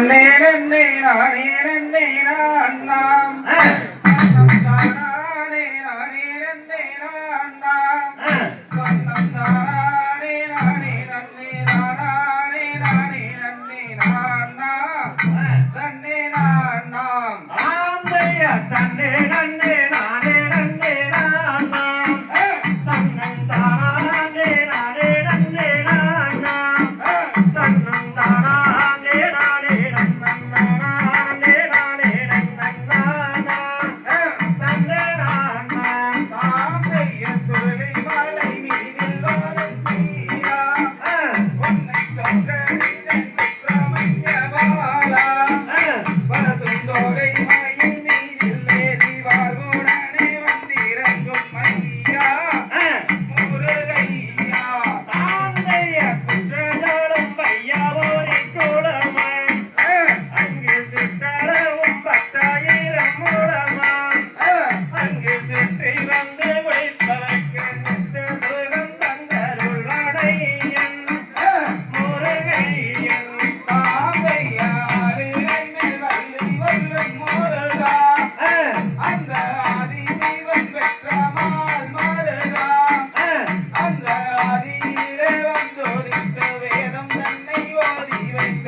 நன்னே நன்னே அண்ணா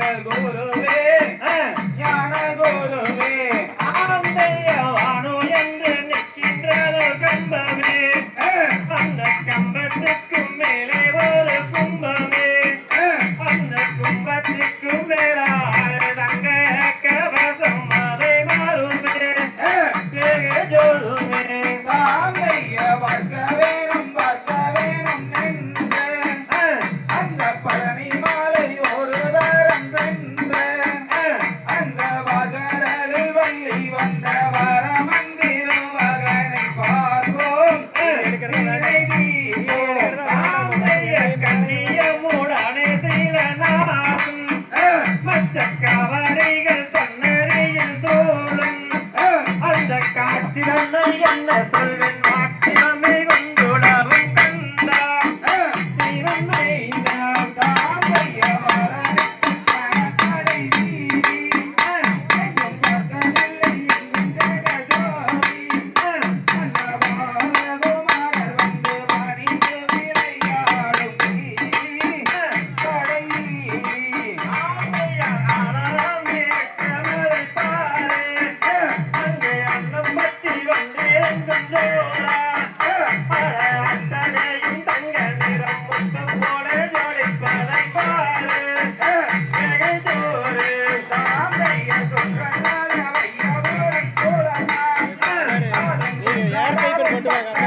Né? Dolorando திறந்த என்ன சொல்வேன் Yeah.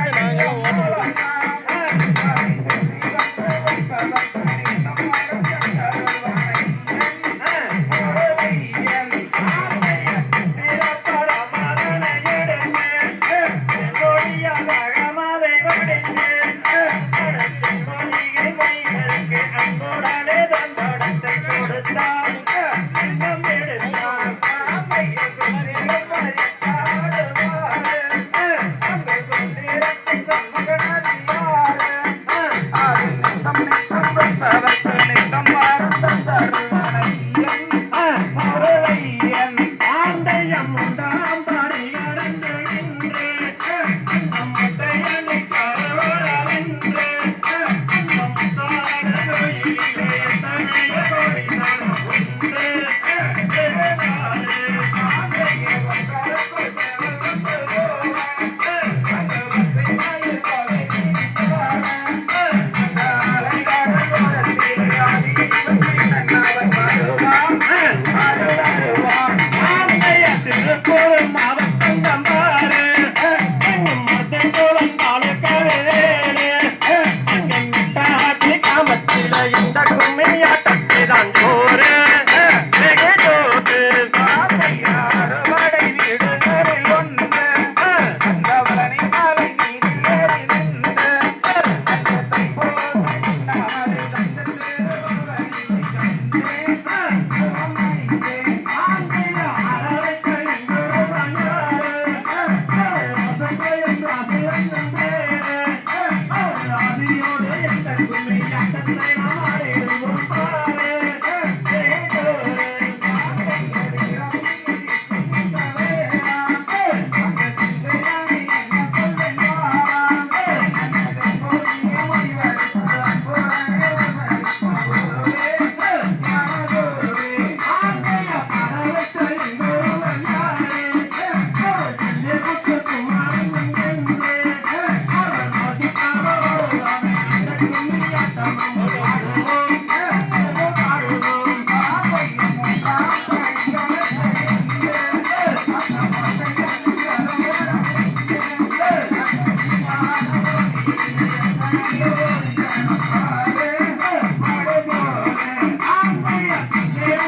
Thank you.